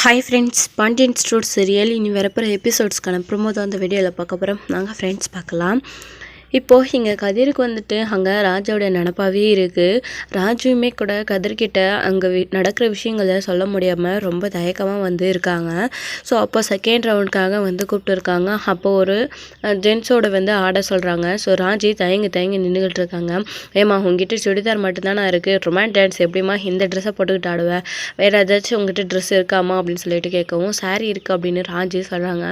Hi friends Pandian store serial இனி வரப்போகிற எபிசோட்ஸ்க்கான promo தான் அந்த வீடியோவில் பார்க்க போகிறோம் நாங்கள் ஃப்ரெண்ட்ஸ் பார்க்கலாம். இப்போது இங்கே கதிருக்கு வந்துட்டு அங்கே ராஜாவோட நினப்பாவே இருக்குது ராஜுவுமே கூட கதிர்கிட்ட அங்கே வி நடக்கிற விஷயங்களை சொல்ல முடியாமல் ரொம்ப தயக்கமாக வந்து இருக்காங்க. ஸோ அப்போ செகண்ட் ரவுண்டுக்காக வந்து கூப்பிட்டுருக்காங்க அப்போ ஒரு ஜென்ஸோட வந்து ஆட சொல்கிறாங்க ஸோ ராஜி தயங்கி தயங்கி நின்றுக்கிட்டு இருக்காங்க. ஏமா உங்ககிட்ட சுடிதார் மட்டும்தானே இருக்குது ரொமான் டான்ஸ் எப்படிமா இந்த ட்ரெஸ்ஸை போட்டுக்கிட்டு ஆடுவேன் வேறு ஏதாச்சும் உங்ககிட்ட ட்ரெஸ் இருக்காமா? அப்படின்னு சொல்லிட்டு கேட்கவும் சாரி இருக்குது அப்படின்னு ராஜி சொல்கிறாங்க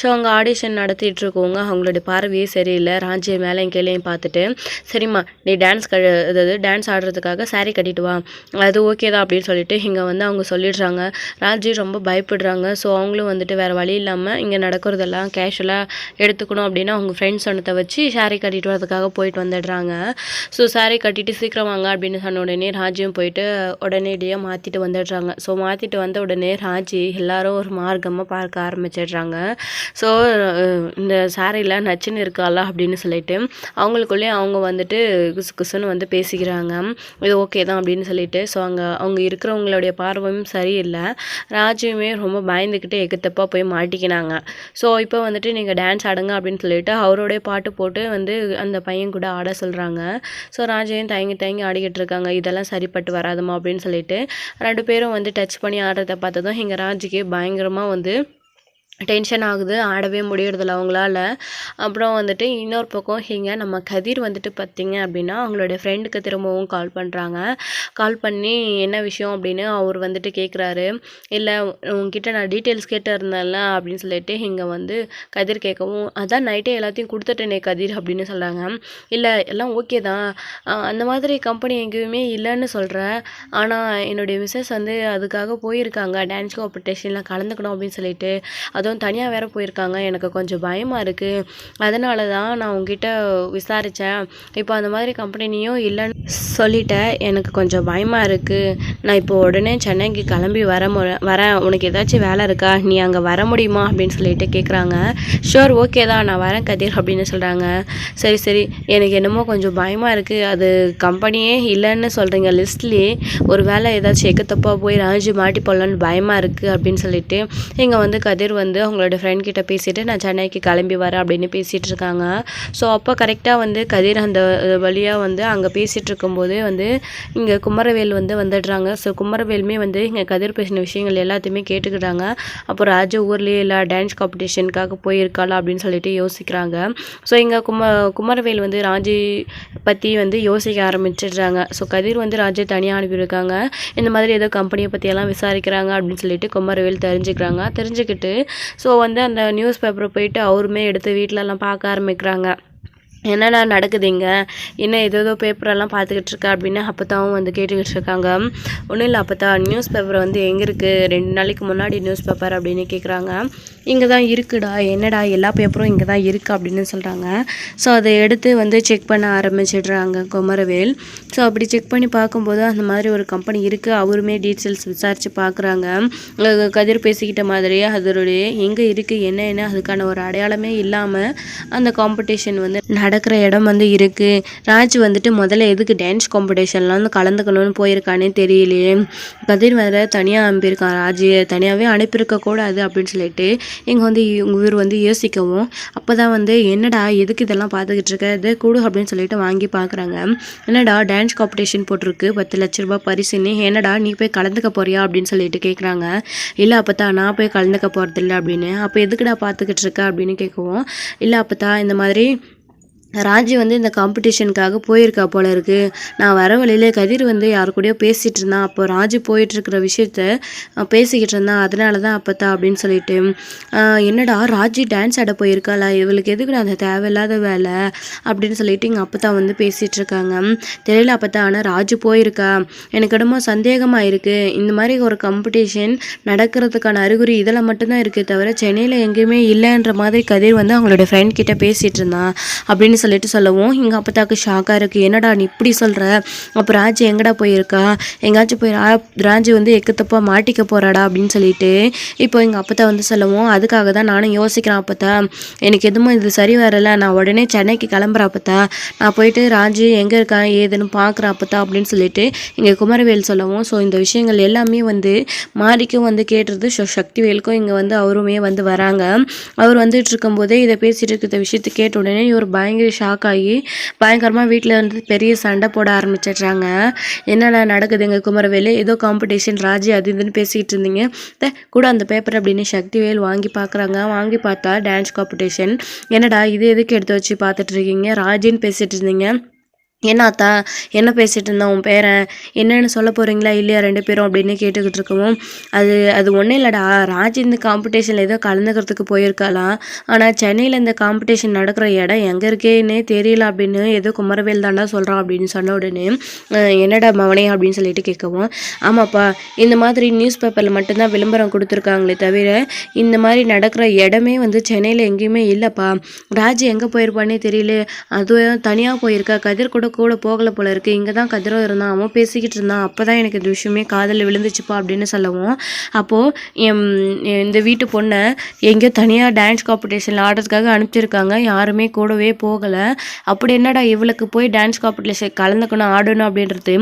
ஸோ அவங்க ஆடிஷன் நடத்திட்டு இருக்கவங்க அவங்களுடைய பார்வையே சரியில்லை. ராஜி மேலேயும் கீழேயும் பார்த்துட்டு சரிம்மா நீ டான்ஸ் க அதாவது டான்ஸ் ஆடுறதுக்காக சாரீ கட்டிட்டு வா. அது ஓகே தான் அப்படின்னு சொல்லிட்டு இங்கே வந்து அவங்க சொல்லிடுறாங்க. ராஜி ரொம்ப பயப்படுறாங்க. ஸோ அவங்களும் வந்துட்டு வேறு வழி இல்லாமல் இங்கே நடக்கிறதெல்லாம் கேஷுவலாக எடுத்துக்கணும் அப்படின்னு அவங்க ஃப்ரெண்ட்ஸ் சொன்னதை வச்சு சாரீ கட்டிட்டு வரதுக்காக போயிட்டு வந்துடுறாங்க. ஸோ சாரீ கட்டிட்டு சீக்கிரம் வாங்க அப்படின்னு சொன்ன உடனே ராஜியும் போயிட்டு உடனடியாக மாற்றிட்டு வந்துடுறாங்க. ஸோ மாற்றிட்டு வந்த உடனே ராஜி எல்லாரும் ஒரு மார்க்கமாக பார்க்க ஆரம்பிச்சிடுறாங்க. ஸோ இந்த சாரியில் நச்சுன்னு இருக்காளா அப்படின்னு சொல்லிட்டு அவங்களுக்குள்ளேயே அவங்க வந்துட்டு குசு குசுன்னு வந்து பேசிக்கிறாங்க. இது ஓகே தான் அப்படின்னு சொல்லிட்டு. ஸோ அங்கே அவங்க இருக்கிறவங்களுடைய பார்வையும் சரியில்லை. ராஜுவுமே ரொம்ப பயந்துக்கிட்டு எகுத்தப்பா போய் மாட்டிக்கினாங்க. ஸோ இப்போ வந்துட்டு நீங்கள் டான்ஸ் ஆடுங்க அப்படின்னு சொல்லிட்டு அவரோடைய பாட்டு போட்டு வந்து அந்த பையன் கூட ஆட சொல்கிறாங்க ஸோ ராஜையும் தயங்கி தயங்கி ஆடிக்கிட்டு இருக்காங்க. இதெல்லாம் சரிப்பட்டு வராதுமா அப்படின்னு சொல்லிட்டு. ரெண்டு பேரும் வந்து டச் பண்ணி ஆடுறத பார்த்ததும் எங்கள் ராஜுக்கு பயங்கரமாக வந்து டென்ஷன் ஆகுது ஆடவே முடியறதில்ல அவங்களால. அப்புறம் வந்துட்டு இன்னொரு பக்கம் இங்கே நம்ம கதிர் வந்துட்டு பார்த்தீங்க அப்படின்னா அவங்களுடைய ஃப்ரெண்டுக்கு திரும்பவும் கால் பண்ணுறாங்க கால் பண்ணி என்ன விஷயம் அப்படின்னு அவர் வந்துட்டு கேட்குறாரு இல்லை உங்ககிட்ட நான் டீட்டெயில்ஸ் கேட்டு இருந்தேன்ல அப்படின்னு சொல்லிட்டு இங்கே வந்து கதிர் கேட்கவும் அதான் நைட்டே எல்லாத்தையும் கொடுத்துட்டேனே கதிர் அப்படின்னு சொல்கிறாங்க இல்லை எல்லாம் ஓகே தான். அந்த மாதிரி கம்பெனி எங்கேயுமே இல்லைன்னு சொல்கிறேன் ஆனால் என்னுடைய மிஸ்ஸஸ் வந்து அதுக்காக போயிருக்காங்க. டான்ஸ் காம்படிஷனில் கலந்துக்கணும் அப்படின்னு சொல்லிட்டு. அதுவும் தனியாக வேறு போயிருக்காங்க. எனக்கு கொஞ்சம் பயமாக இருக்குது அதனால தான் நான் உங்ககிட்ட விசாரித்தேன் இப்போ அந்த மாதிரி கம்பெனியும் இல்லைன்னு சொல்லிட்டேன் எனக்கு கொஞ்சம் பயமாக இருக்குது நான் இப்போ உடனே சென்னைக்கு கிளம்பி வர மு வரேன். உனக்கு ஏதாச்சும் வேலை இருக்கா? நீ அங்கே வர முடியுமா? அப்படின்னு சொல்லிட்டு கேட்குறாங்க ஷோர் ஓகே தான். நான் வரேன் கதிர் அப்படின்னு சொல்கிறாங்க சரி சரி. எனக்கு என்னமோ கொஞ்சம் பயமாக இருக்குது அது கம்பெனியே இல்லைன்னு சொல்கிறீங்க லிஸ்ட்லேயே ஒரு வேலை ஏதாச்சும் எக்கத்தப்பாக போய் ராஜு மாட்டி போடலான்னு பயமாக இருக்குது அப்படின்னு சொல்லிட்டு இங்கே வந்து கதிர் வந்து அவங்களோட ஃப்ரெண்ட் கிட்ட பேசிட்டு நான் சென்னைக்கு கிளம்பி வரேன் அப்படின்னு பேசிகிட்டு இருக்காங்க. ஸோ அப்போ கரெக்டாக வந்து கதிர் அந்த வழியாக வந்து அங்கே பேசிகிட்டு இருக்கும்போது வந்து இங்கே குமரவேல் வந்து வந்துடுறாங்க. ஸோ குமரவேலுமே வந்து இங்கே கதிர் பேசின விஷயங்கள் எல்லாத்தையுமே கேட்டுக்கிறாங்க. அப்போ ராஜு ஊர்லேயே இல்லை டான்ஸ் காம்படிஷனுக்காக போயிருக்காளா அப்படின்னு சொல்லிட்டு யோசிக்கிறாங்க. ஸோ இங்கே கும குமரவேல் வந்து ராஜி பற்றி வந்து யோசிக்க ஆரம்பிச்சிடுறாங்க. ஸோ கதிர் வந்து ராஜை தனியாக அனுப்பியிருக்காங்க. இந்த மாதிரி ஏதோ கம்பெனியை பற்றியெல்லாம் விசாரிக்கிறாங்க அப்படின்னு சொல்லிட்டு குமரவேல் தெரிஞ்சுக்கிறாங்க. தெரிஞ்சுக்கிட்டு ஸோ வந்து அந்த நியூஸ் பேப்பரை போயிட்டு அவருமே எடுத்து வீட்டிலலாம் பார்க்க ஆரம்பிக்கிறாங்க. என்னடா நடக்குதுங்க என்ன ஏதோ பேப்பரெல்லாம் பார்த்துக்கிட்டு இருக்கா அப்படின்னு அப்பத்தாவும் வந்து கேட்டுக்கிட்டு இருக்காங்க. ஒன்றும் இல்லை அப்பத்தா நியூஸ் பேப்பர் வந்து எங்கே இருக்குது ரெண்டு நாளைக்கு முன்னாடி நியூஸ் பேப்பர் அப்படின்னு கேட்குறாங்க இங்கே தான் இருக்குடா என்னடா எல்லா பேப்பரும் இங்கே தான் இருக்குது அப்படின்னு சொல்கிறாங்க ஸோ அதை எடுத்து வந்து செக் பண்ண ஆரம்பிச்சிடுறாங்க குமரவேல். ஸோ அப்படி செக் பண்ணி பார்க்கும்போது அந்த மாதிரி ஒரு கம்பெனி இருக்குது அவருமே டீட்டெயில்ஸ் விசாரித்து பார்க்குறாங்க. கதிர் பேசிக்கிட்ட மாதிரியே அதனுடைய எங்கே இருக்குது என்ன என்ன அதுக்கான ஒரு அடையாளமே இல்லாமல் அந்த காம்படிஷன் வந்து நடக்கிற இடம் வந்து இருக்குது ராஜ் வந்துட்டு முதல்ல எதுக்கு டான்ஸ் காம்படிஷன்லாம் வந்து கலந்துக்கணும்னு போயிருக்கானே தெரியலையே. கதிர் வேறு தனியாக அனுப்பியிருக்கான் ராஜ் தனியாகவே அனுப்பியிருக்க கூடாது அப்படின்னு சொல்லிட்டு இங்கே வந்து இவர் வந்து யோசிக்கவும் அப்போ தான் வந்து என்னடா எதுக்கு இதெல்லாம் பார்த்துக்கிட்டு இருக்க? இதை கொடு அப்படின்னு சொல்லிட்டு வாங்கி பார்க்குறாங்க என்னடா டான்ஸ் காம்படிஷன் போட்டிருக்கு பத்து லட்ச ரூபாய் பரிசுன்னு. என்னடா நீ போய் கலந்துக்க போறியா? அப்படின்னு சொல்லிட்டு கேட்குறாங்க இல்லை அப்பத்தா நான் போய் கலந்துக்க போகிறதில்ல அப்படின்னு. அப்போ எதுக்குடா பார்த்துக்கிட்டு இருக்க? அப்படின்னு கேட்கவும் இல்லை அப்பத்தா இந்த மாதிரி ராஜி வந்து இந்த காம்படிஷனுக்காக போயிருக்கா போல இருக்கு. நான் வர வழியில கதிர் வந்து யாரு கூடயோ பேசிட்டு இருந்தான் அப்போ ராஜி போயிட்டு இருக்கிற விஷயத்த பேசிக்கிட்டு இருந்தான் அதனால தான் அப்பத்தா அப்படின்னு சொல்லிட்டு. என்னடா ராஜி டான்ஸ் ஆட போயிருக்காளா? இவளுக்கு எதுக்குடா அந்த தேவையில்லாத வேலை? அப்படின்னு சொல்லிட்டு எங்கள் அப்பத்தா வந்து பேசிட்டு இருக்காங்க. தெரியல அப்பத்தா ஆனால் ராஜு போயிருக்கா? எனக்கு என்னமோ சந்தேகமாக இருக்கு. இந்த மாதிரி ஒரு காம்படிஷன் நடக்கிறதுக்கான அறிகுறி இதில் மட்டும்தான் இருக்கே தவிர சென்னையில் எங்கேயுமே இல்லைன்ற மாதிரி கதிர் வந்து அவங்களோட ஃப்ரெண்ட் கிட்ட பேசிட்டு இருந்தான் அப்படின்னு அப்படின்னு சொல்லிட்டு சொல்லவும் எங்கள் அப்பத்தாக்கு ஷாக்காக இருக்குது என்னடா நீ இப்படி சொல்கிற அப்போ ராஜி எங்கடா போயிருக்கா? எங்கேயாச்சும் போய் ரா ராஜி வந்து எக்கத்தப்பா மாட்டிக்க போகிறாடா அப்படின்னு சொல்லிட்டு இப்போ எங்கள் அப்பத்தா வந்து சொல்லவும் அதுக்காக தான் நானும் யோசிக்கிறேன் அப்பத்தா. எனக்கு எதுவும் இது சரி வரல. நான் உடனே சென்னைக்கு கிளம்புறேன் அப்பத்தா. நான் போயிட்டு ராஜு எங்கே இருக்கான் ஏதுன்னு பார்க்குறேன் அப்பத்தா. அப்படின்னு சொல்லிட்டு இங்கே குமரவேல் சொல்லவும் ஸோ இந்த விஷயங்கள் எல்லாமே வந்து மாரிக்கும் வந்து கேட்டுறது ஸோ சக்திவேலுக்கும் இங்கே வந்து அவருமே வந்து வராங்க. அவர் வந்துட்டு இருக்கும்போதே இதை பேசிட்டு இருக்கிற விஷயத்தை கேட்ட உடனே இவர் பயங்கர ஷாக் ஆகி பயங்கரமாக வீட்டில் வந்து பெரிய சண்டை போட ஆரம்பிச்சிடுறாங்க. என்னடா நடக்குது எங்கள் குமரவேலு? ஏதோ காம்படிஷன் ராஜி அது இதுன்னு பேசிக்கிட்டு இருந்தீங்க. கூட அந்த பேப்பர் அப்படின்னு சக்திவேல் வாங்கி பார்க்குறாங்க. வாங்கி பார்த்தா டான்ஸ் காம்படிஷன் என்னடா இது எதுக்கு எடுத்து வச்சு பார்த்துட்டு இருக்கீங்க? ராஜின்னு பேசிகிட்டு இருந்தீங்க. என்னாத்தா என்ன பேசிகிட்டு இருந்தேன் உன் பேரன்? என்னென்னு சொல்ல போகிறீங்களா இல்லையா ரெண்டு பேரும் அப்படின்னு கேட்டுக்கிட்டு இருக்கவும் அது அது ஒன்றும் இல்லைடா. ராஜ் இந்த காம்படிஷனில் ஏதோ கலந்துக்கிறதுக்கு போயிருக்காளாம் ஆனால் சென்னையில் இந்த காம்படிஷன் நடக்கிற இடம் எங்கே இருக்கேன்னே தெரியல அப்படின்னு ஏதோ குமரவேல் தாண்டா சொல்கிறான் அப்படின்னு சொன்ன உடனே என்னடா மவனே அப்படின்னு சொல்லிட்டு கேட்கவும் ஆமாப்பா இந்த மாதிரி நியூஸ் பேப்பரில் மட்டும்தான் விளம்பரம் கொடுத்துருக்காங்களே தவிர இந்த மாதிரி நடக்கிற இடமே வந்து சென்னையில் எங்கேயுமே இல்லைப்பா. ராஜ் எங்கே போயிருப்பானே தெரியல. அதுவும் தனியாக போயிருக்கா? கதிர் கூட கூட போகலை போல இருக்குது இங்கே தான் கதிரோ இருந்தான். அவன் பேசிக்கிட்டு இருந்தான். அப்போ தான் எனக்கு இந்த விஷயமே காதில் விழுந்துச்சுப்பா அப்படின்னு சொல்லவும். அப்போது என் இந்த வீட்டு பொண்ணை எங்கேயோ தனியாக டான்ஸ் காம்படிஷனில் ஆடுறதுக்காக அனுப்பிச்சிருக்காங்க. யாருமே கூடவே போகலை. அப்படி என்னடா இவளுக்கு போய் டான்ஸ் காம்படிஷன் கலந்துக்கணும் ஆடணும் அப்படின்றது?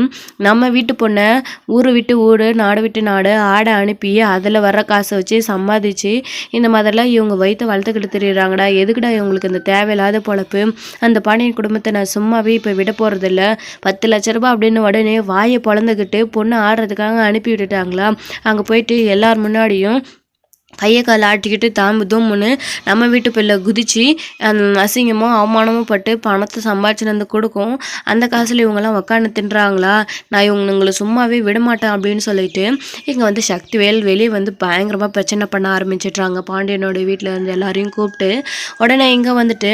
நம்ம வீட்டு பொண்ணை ஊரை விட்டு ஊர் நாடு விட்டு நாடு ஆட அனுப்பி அதில் வர்ற காசை வச்சு சம்பாதிச்சு இந்த மாதிரிலாம் இவங்க வயிற்று வளர்த்துக்கிட்டு தெரியுறாங்கடா. எதுக்குடா இவங்களுக்கு இந்த தேவையில்லாத பொழப்பு? அந்த பாண்டியன் குடும்பத்தை நான் சும்மாவே இப்போ விட போகிறதில்ல பத்து லட்ச ரூபாய் அப்படின்னு உடனே வாயை பிளந்துக்கிட்டு பொண்ணு ஆடுறதுக்காக அனுப்பி விட்டுட்டாங்களா அங்கே போயிட்டு எல்லார் முன்னாடியும் கையை காலை ஆட்டிக்கிட்டு தாம்பு தும்முன்னு நம்ம வீட்டு பிள்ளை குதிச்சு அசிங்கமும் அவமானமும் பட்டு பணத்தை சம்பாதிச்சுட்டு வந்து கொடுக்கும். அந்த காசில் இவங்கெல்லாம் உக்காந்து தின்றாங்களா? நான் இவங்க உங்களை சும்மாவே விட மாட்டேன் அப்படின்னு சொல்லிட்டு இங்கே வந்து சக்திவேல் வெளியே வந்து பயங்கரமாக பிரச்சனை பண்ண ஆரம்பிச்சிட்றாங்க. பாண்டியனோட வீட்டில் இருந்து எல்லாரையும் கூப்பிட்டு உடனே இங்கே வந்துட்டு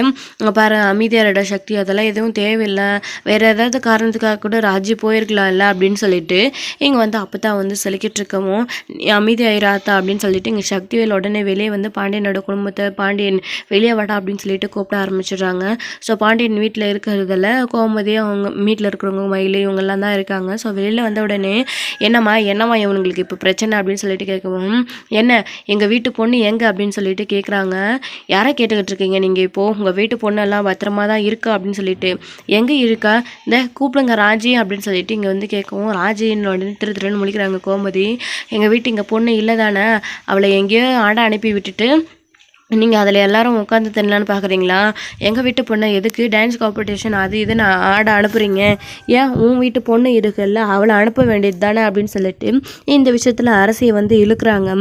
பாரு அமைதியாரோட சக்தி அதெல்லாம் எதுவும் தேவையில்லை. வேறு ஏதாவது காரணத்துக்காக கூட ராஜி போயிருக்கலாம்ல? அப்படின்னு சொல்லிட்டு இங்கே வந்து அப்போ தான் வந்து சொல்லிக்கிட்டு இருக்கவும் "நீ அமைதியாயிராத்தா அப்படின்னு சொல்லிட்டு இங்கே சக்திவேல் உடனே வெளியே வந்து பாண்டியனோட குடும்பத்தை பாண்டியன் வெளியே வாடா அப்படின்னு சொல்லிட்டு கூப்பிட ஆரம்பிச்சிடுறாங்க. ஸோ பாண்டியன் வீட்டில் இருக்கிறதுல கோமதி அவங்க வீட்டில் இருக்கிறவங்க மயில் இவங்கெல்லாம் தான் இருக்காங்க. ஸோ வெளியில் வந்த உடனே என்னம்மா என்னம்மா இவங்களுக்கு இப்போ பிரச்சனை? அப்படின்னு சொல்லிட்டு கேட்கவும் என்ன எங்கள் வீட்டு பொண்ணு எங்கே? அப்படின்னு சொல்லிட்டு கேட்குறாங்க. யாரை கேட்டுக்கிட்டு இருக்கீங்க நீங்கள் இப்போது உங்கள் வீட்டு பொண்ணெல்லாம் பத்திரமா தான் இருக்கா? அப்படின்னு சொல்லிட்டு எங்கே இருக்கா? இந்த கூப்பிடுங்க ராஜி அப்படின்னு சொல்லிட்டு இங்கே வந்து கேட்கவும் ராஜின்னு உடனே திரு திருன்னு முழிக்கிறாங்க கோமதி. எங்கள் வீட்டு இங்கே பொண்ணு இல்லை தானே. அவளை எங்கேயோ ஆடை அனுப்பி விட்டுட்டு நீங்கள் அதில் எல்லாரும் உட்காந்து தின்னலான்னு பார்க்குறீங்களா எங்கள் வீட்டு பொண்ணை எதுக்கு டான்ஸ் காம்படிஷன் அது இது நான் ஆட அனுப்புகிறீங்க ஏன் உன் வீட்டு பொண்ணு இருக்குல்ல அவளை அனுப்ப வேண்டியது தானே அப்படின்னு சொல்லிட்டு இந்த விஷயத்தில் அரசியை வந்து இழுக்கிறாங்க.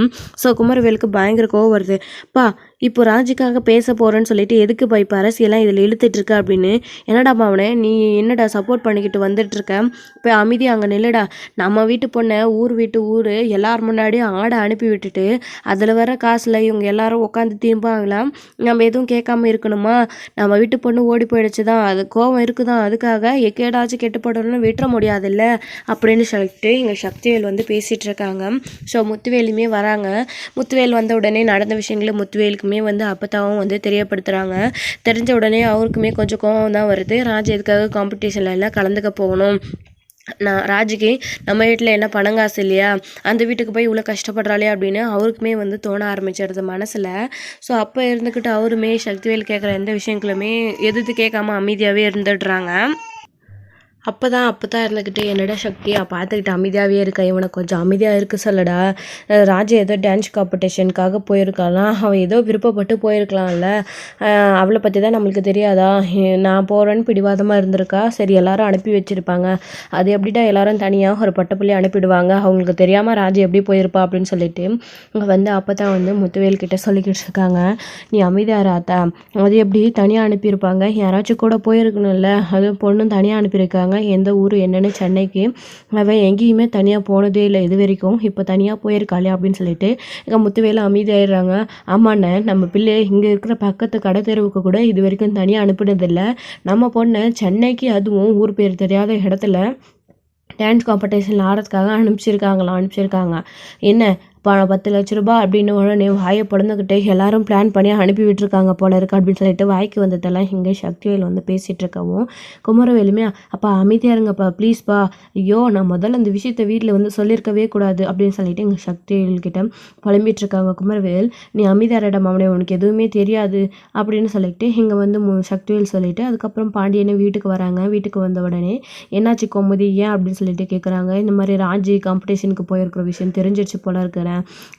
ஸோ குமரவேலுக்கு பயங்கர கோவம் வருது. பா இப்போ ராஜுக்காக பேச போகிறேன்னு சொல்லிட்டு எதுக்குப்பா இப்போ அரசியெல்லாம் இதில் இழுத்துட்ருக்க அப்படின்னு? என்னடா மாவனே நீ என்னடா சப்போர்ட் பண்ணிக்கிட்டு வந்துட்டுருக்க இப்போ அமைதி அங்கே நில்லுடா. நம்ம வீட்டு பொண்ணை ஊர் வீட்டு ஊர் எல்லார் முன்னாடியும் ஆடை அனுப்பி விட்டுட்டு அதில் வர காசில் இவங்க எல்லாரும் உட்காந்து திரும்பாங்களாம் நம்ம எதுவும் கேட்காம இருக்கணுமா? நம்ம வீட்டு பொண்ணு ஓடி போயிடுச்சு தான் அது கோவம் இருக்குதான். அதுக்காக எக்கேடாச்சும் கெட்டுப்படணும்னு விட்டுற முடியாதுல்ல? அப்படின்னு சொல்லிட்டு இங்கே சக்திவேல் வந்து பேசிகிட்டு இருக்காங்க. ஸோ முத்துவேலுமே வராங்க. முத்துவேல் வந்த உடனே நடந்த விஷயங்களை முத்துவேலுக்குமே வந்து அப்பத்தாவும் வந்து தெரியப்படுத்துகிறாங்க தெரிஞ்ச உடனே அவருக்குமே கொஞ்சம் கோவம் தான் வருது. ராஜ் எதுக்காக காம்படிஷன்ல எல்லாம் கலந்துக்க போகணும்? நான் ராஜுக்கு நம்ம வீட்டில் என்ன பணம் காசு இல்லையா? அந்த வீட்டுக்கு போய் இவ்வளோ கஷ்டப்படுறாளே அப்படின்னு அவருக்குமே வந்து தோண ஆரம்பிச்சிடுது மனசில். ஸோ அப்போ இருந்துக்கிட்டு அவருமே சக்திவேல் கேட்குற எந்த விஷயங்களுமே எதிர்த்து கேட்காம அமைதியாகவே இருந்துடுறாங்க. அப்போ தான் அப்போ தான் இருந்துக்கிட்டு என்னடா சக்தி? பார்த்துக்கிட்டு அமைதியாகவே இருக்கேன். இவனை கொஞ்சம் அமைதியாக இருக்க சொல்லடா. ராஜா ஏதோ டான்ஸ் காம்படிஷனுக்காக போயிருக்கானா அவன் ஏதோ விருப்பப்பட்டு போயிருக்கலாம்ல. அவளை பற்றி தான் நம்மளுக்கு தெரியாதா? நான் போகிறேன்னு பிடிவாதமாக இருந்திருக்கா? சரி எல்லாரும் அனுப்பி வச்சுருப்பாங்க. அது எப்படிடா எல்லாரும் தனியாக ஒரு பட்டப்புள்ளி அனுப்பிடுவாங்க? அவங்களுக்கு தெரியாமல் ராஜா எப்படி போயிருப்பா அப்படின்னு சொல்லிட்டு இங்கே வந்து அப்போ தான் வந்து முத்துவேல் கிட்ட சொல்லிக்கிட்டு இருக்காங்க. நீ அமைதியாக ராத்தா அது எப்படி தனியாக அனுப்பியிருப்பாங்க? யாராச்சும் கூட போயிருக்கணும்ல. அது பொண்ணும் தனியாக அனுப்பியிருக்காங்க. எந்த ஊர் என்னன்னு சென்னைக்கு அவன் எங்கேயுமே தனியாக போனதே இல்லை இது வரைக்கும். இப்போ தனியாக போயிருக்காளே அப்படின்னு சொல்லிட்டு எங்கள் முத்துவேல அமைதியாயிடுறாங்க. ஆமாண்ணே நம்ம பிள்ளை இங்கே இருக்கிற பக்கத்து கடை தெருவுக்கு கூட இது வரைக்கும் தனியாக அனுப்பினதில்லை. நம்ம பொண்ணை சென்னைக்கு அதுவும் ஊர் பேர் தெரியாத இடத்துல டான்ஸ் காம்படிஷனில் ஆடுறதுக்காக அனுப்பிச்சிருக்காங்களாம் அனுப்பிச்சிருக்காங்க. என்ன ப பத்து லட்ச ரூபாய் அப்படின்னு உடனே வாயை பிறந்துக்கிட்டே எல்லாரும் பிளான் பண்ணி அனுப்பி விட்டுருக்காங்க போல இருக்கு அப்படின்னு சொல்லிட்டு வாய்க்கு வந்ததெல்லாம் இங்கே சக்திவேல் வந்து பேசிகிட்டு இருக்கவும் குமரவேலுமே அப்பா அமைதியாக இருங்கப்பா ப்ளீஸ்ப்பா ஐயோ நான் முதல்ல அந்த விஷயத்த வீட்டில் வந்து சொல்லியிருக்கவே கூடாது. அப்படின்னு சொல்லிட்டு எங்கள் சக்திவேல்கிட்ட புலம்பிட்டு இருக்காங்க. குமரவேல் நீ அமைதியாரிடம் அவனே உனக்கு எதுவுமே தெரியாது. அப்படின்னு சொல்லிட்டு இங்கே வந்து மு சக்திவேல் சொல்லிட்டு அதுக்கப்புறம் பாண்டியனே வீட்டுக்கு வராங்க. வீட்டுக்கு வந்த உடனே என்னாச்சு கோமதி? ஏன்? அப்படின்னு சொல்லிட்டு கேட்குறாங்க இந்த மாதிரி ராஜி காம்படிஷனுக்கு போயிருக்கிற விஷயம் தெரிஞ்சிருச்சு போல இருக்கிறேன்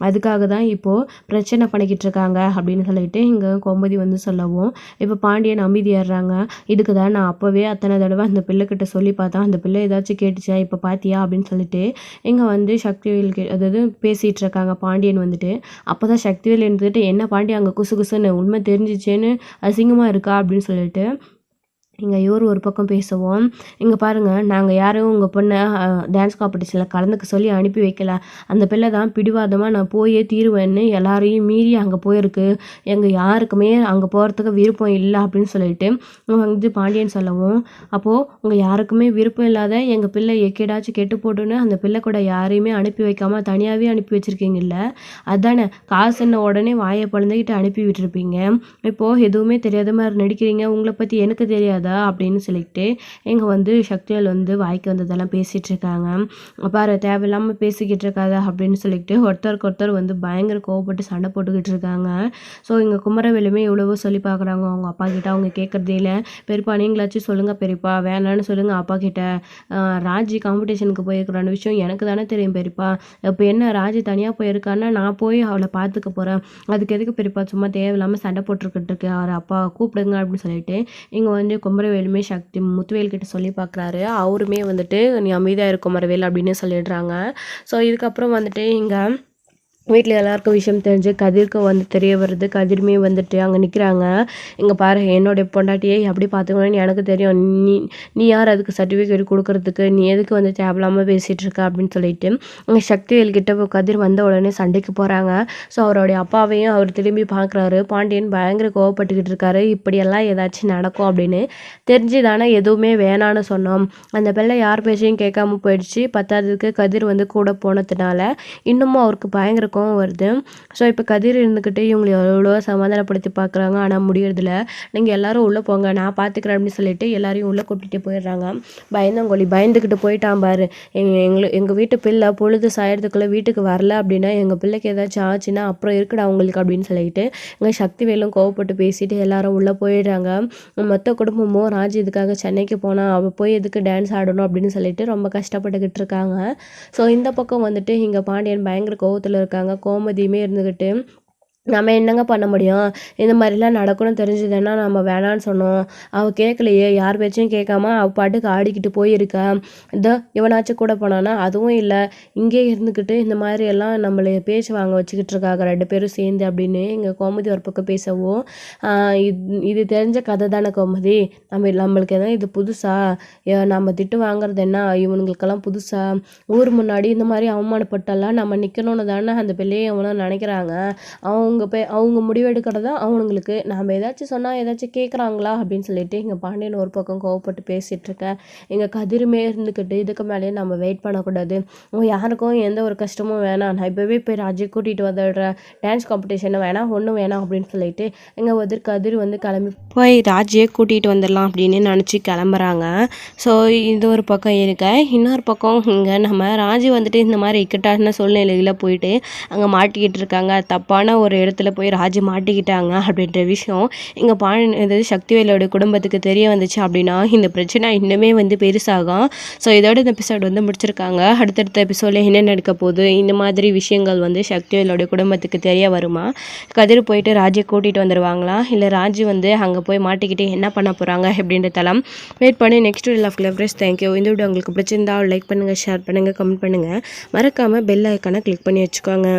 அதுக்காக தான் இப்போது பிரச்சனை பண்ணிக்கிட்டு இருக்காங்க அப்படின்னு சொல்லிட்டு இங்கே கோமதி வந்து சொல்லவும் இப்போ பாண்டியன் அமைதியாடுறாங்க இதுக்கு தான் நான் அப்போவே அத்தனை தடவை அந்த பிள்ளைக்கிட்ட சொல்லி பார்த்தா அந்த பிள்ளை ஏதாச்சும் கேட்டுச்சா? இப்போ பார்த்தியா அப்படின்னு சொல்லிட்டு இங்கே வந்து சக்திவேல் கே அதாவது பேசிகிட்டு இருக்காங்க பாண்டியன் வந்துட்டு. அப்போ தான் சக்திவேல் இருந்துக்கிட்டு என்ன பாண்டியன் அங்கே குசு குசுன்னு உண்மை தெரிஞ்சிச்சேன்னு அசிங்கமாக இருக்கா? அப்படின்னு சொல்லிட்டு இங்கே இவர் ஒரு பக்கம் பேசுவோம். இங்கே பாருங்கள் நாங்கள் யாரும் உங்கள் பொண்ணை டான்ஸ் காம்படிஷனில் கலந்துக்க சொல்லி அனுப்பி வைக்கல. அந்த பிள்ளை தான் பிடிவாதமாக நான் போயே தீருவேன்னு எல்லாரையும் மீறி அங்கே போயிருக்கு. எங்கள் யாருக்குமே அங்கே போகிறதுக்கு விருப்பம் இல்லை அப்படின்னு சொல்லிட்டு வந்து பாண்டியன் சொல்லவும் அப்போது உங்கள் யாருக்குமே விருப்பம் இல்லாத எங்கள் பிள்ளை எக்கேடாச்சும் கெட்டு போட்டுன்னு அந்த பிள்ளை கூட யாரையுமே அனுப்பி வைக்காமல் தனியாகவே அனுப்பி வச்சுருக்கீங்கல்ல? அதானே காசுன்ன உடனே வாயை பழந்துக்கிட்டு அனுப்பி விட்டுருப்பீங்க. இப்போது எதுவுமே தெரியாத மாதிரி நடிக்கிறீங்க. உங்களை பற்றி எனக்கு தெரியாது. முடியாதா அப்படின்னு சொல்லிட்டு இங்கே வந்து சக்திவேல் வந்து வாய்க்கு வந்ததெல்லாம் பேசிகிட்டு இருக்காங்க. பாரு தேவையில்லாமல் பேசிக்கிட்டு இருக்காத அப்படின்னு சொல்லிட்டு ஒருத்தருக்கு ஒருத்தர் வந்து பயங்கர கோவப்பட்டு சண்டை போட்டுக்கிட்டு இருக்காங்க. ஸோ இங்கே குமரவேலுமே எவ்வளவோ சொல்லி பார்க்குறாங்க. அவங்க அப்பா கிட்ட அவங்க கேட்குறதே இல்லை. பெரியப்பா நீங்களாச்சும் சொல்லுங்கள் பெரியப்பா. வேணான்னு சொல்லுங்கள் அப்பா கிட்ட. ராஜி காம்படிஷனுக்கு போயிருக்கிறான விஷயம் எனக்கு தானே தெரியும் பெரியப்பா. இப்போ என்ன ராஜி தனியாக போயிருக்கான்னா நான் போய் அவளை பார்த்துக்க போகிறேன் அதுக்கு எதுக்கு பெரியப்பா சும்மா தேவையில்லாமல் சண்டை போட்டுருக்கிட்டு இருக்கு. அவர் அப்பா கூப்பிடுங்க அப்படின்னு சொல்லிட்டு இங்கே வந்து குமரவேலுமே சக்தி முத்துவேல் கிட்ட சொல்லி பார்க்குறாரு அவருமே வந்துட்டு நீ அமைதியாக இருக்கும் மரவேல் அப்படின்னு சொல்லிடுறாங்க. ஸோ இதுக்கப்புறம் வந்துட்டு இங்கே வீட்டில் எல்லாருக்கும் விஷயம் தெரிஞ்சு கதிர்க்கு வந்து தெரிய வருது. கதிர்மே வந்துட்டு அங்கே நிற்கிறாங்க இங்கே பாரு என்னுடைய பொண்டாட்டியை எப்படி பார்த்துக்கணும்னு எனக்கு தெரியும். நீ நீ யார் அதுக்கு சர்டிஃபிகேட் கொடுக்கறதுக்கு? நீ எதுக்கு வந்து தேவையில்லாமல் பேசிகிட்டு இருக்க அப்படின்னு சொல்லிட்டு இங்கே சக்திவேல் கிட்ட கதிர் வந்த உடனே சண்டைக்கு போகிறாங்க ஸோ அவருடைய அப்பாவையும் அவர் திரும்பி பார்க்குறாரு. பாண்டியன் பயங்கர கோவப்பட்டுக்கிட்டு இருக்காரு. இப்படியெல்லாம் ஏதாச்சும் நடக்கும் அப்படின்னு தெரிஞ்சு தானே எதுவுமே வேணான்னு சொன்னோம். அந்த பிள்ளை யார் பேச்சையும் கேட்காம போயிடுச்சு. பத்தாததுக்கு கதிர் வந்து கூட போனதுனால இன்னமும் அவருக்கு பயங்கர கோவம் வருது. ஸோ இப்போ கதிர் இருந்துக்கிட்டு இவங்களை எவ்வளோ சமாதானப்படுத்தி பார்க்குறாங்க. ஆனால் முடியறதில்ல. நீங்கள் எல்லோரும் உள்ளே போங்க. நான் பார்த்துக்கிறேன் அப்படின்னு சொல்லிட்டு எல்லாரையும் உள்ளே கூட்டிகிட்டு போயிடுறாங்க. பயந்தங்கோழி பயந்துக்கிட்டு போயிட்டான் பாரு. எங்களை எங்கள் வீட்டு பிள்ளை பொழுது சாயறதுக்குள்ளே வீட்டுக்கு வரல அப்படின்னா எங்கள் பிள்ளைக்கு ஏதாச்சும் ஆச்சுன்னா அப்புறம் இருக்குடா அவங்களுக்கு அப்படின்னு சொல்லிட்டு எங்கள் சக்தி வேலும் கோவப்பட்டு பேசிட்டு எல்லாரும் உள்ளே போயிடுறாங்க. மொத்த குடும்பமும் ராஜ் இதுக்காக சென்னைக்கு போனால் அவள் போய் எதுக்கு டான்ஸ் ஆடணும் அப்படின்னு சொல்லிட்டு ரொம்ப கஷ்டப்பட்டுக்கிட்டு இருக்காங்க. ஸோ இந்த பக்கம் வந்துட்டு இங்கே பாண்டியன் பயங்கர கோவத்தில் இருக்காங்க. இருந்தாங்க கோமதியுமே இருந்துக்கிட்டு நம்ம என்னங்க பண்ண முடியும்? இந்த மாதிரிலாம் நடக்கணும்னு தெரிஞ்சதுன்னா நம்ம வேணான்னு சொன்னோம். அவள் கேட்கலையே யார் பேச்சையும் கேட்காம அவள் பாட்டுக்கு ஆடிக்கிட்டு போயிருக்கா. இதோ இவனாச்சும் கூட போனானா அதுவும் இல்லை. இங்கே இருந்துக்கிட்டு இந்த மாதிரி எல்லாம் நம்மளை பேச்சு வாங்க வச்சுக்கிட்டு இருக்காங்க ரெண்டு பேரும் சேர்ந்து அப்படின்னு எங்கள் கோமதி ஒரு பக்கம் பேசவும். இது இது தெரிஞ்ச கதை தானே கோமதி? நம்ம நம்மளுக்கு எதாவது இது புதுசா? நம்ம திட்டு வாங்குறது என்ன? இவனுங்களுக்கெல்லாம் புதுசா? ஊர் முன்னாடி இந்த மாதிரி அவமானப்பட்டெல்லாம் நம்ம நிற்கணும்னு தானே அந்த பிள்ளையை அவனும் நினைக்கிறாங்க. அவங்க அவங்க போய் அவங்க முடிவெடுக்கிறது தான் அவனுங்களுக்கு? நாம் ஏதாச்சும் சொன்னால் ஏதாச்சும் கேட்குறாங்களா அப்படின்னு சொல்லிட்டு எங்கள் பாண்டியன் ஒரு பக்கம் கோவப்பட்டு பேசிகிட்டு இருக்கேன் எங்கள் கதிருமே இருந்துக்கிட்டு இதுக்கு மேலேயே நம்ம வெயிட் பண்ணக்கூடாது. யாருக்கும் எந்த ஒரு கஷ்டமும் வேணாம். நான் இப்போவே போய் ராஜி கூட்டிகிட்டு வந்துடுறேன். டான்ஸ் காம்படிஷன் வேணாம் ஒன்றும் வேணாம் அப்படின்னு சொல்லிட்டு எங்கள் வந்து கதிர் வந்து கிளம்பி போய் ராஜியை கூட்டிகிட்டு வந்துடலாம் அப்படின்னு நினச்சி கிளம்புறாங்க. ஸோ இது ஒரு பக்கம் இருக்க. இன்னொரு பக்கம் இங்கே நம்ம ராஜி வந்துட்டு இந்த மாதிரி இக்கட்டான சூழ்நிலையில் போயிட்டு அங்கே மாட்டிக்கிட்டு இருக்காங்க. தப்பான ஒரு இடத்துல போய் ராஜு மாட்டிக்கிட்டாங்க அப்படின்ற விஷயம் எங்கள் பா இது சக்திவேலோட குடும்பத்துக்கு தெரிய வந்துச்சு அப்படின்னா இந்த பிரச்சனை இன்னுமே வந்து பெருசாகும். ஸோ இதோட இந்த எபிசோட் வந்து முடிச்சிருக்காங்க. அடுத்தடுத்த எபிசோடில் என்ன நடக்க போகுது? இந்த மாதிரி விஷயங்கள் வந்து சக்திவேலோட குடும்பத்துக்கு தெரிய வருமா? கதிர் போயிட்டு ராஜை கூட்டிகிட்டு வந்துடுவாங்களா இல்லை ராஜு வந்து அங்கே போய் மாட்டிக்கிட்டு என்ன பண்ண போகிறாங்க அப்படின்றதெல்லாம் வெயிட் பண்ணி. Next video of leverage thank you இந்த வீடியோ உங்களுக்கு பிடிச்சிருந்தா லைக் பண்ணுங்கள் ஷேர் பண்ணுங்கள் கமெண்ட் பண்ணுங்கள் மறக்காமல் பெல் ஐக்கானை கிளிக் பண்ணி வச்சுக்கோங்க.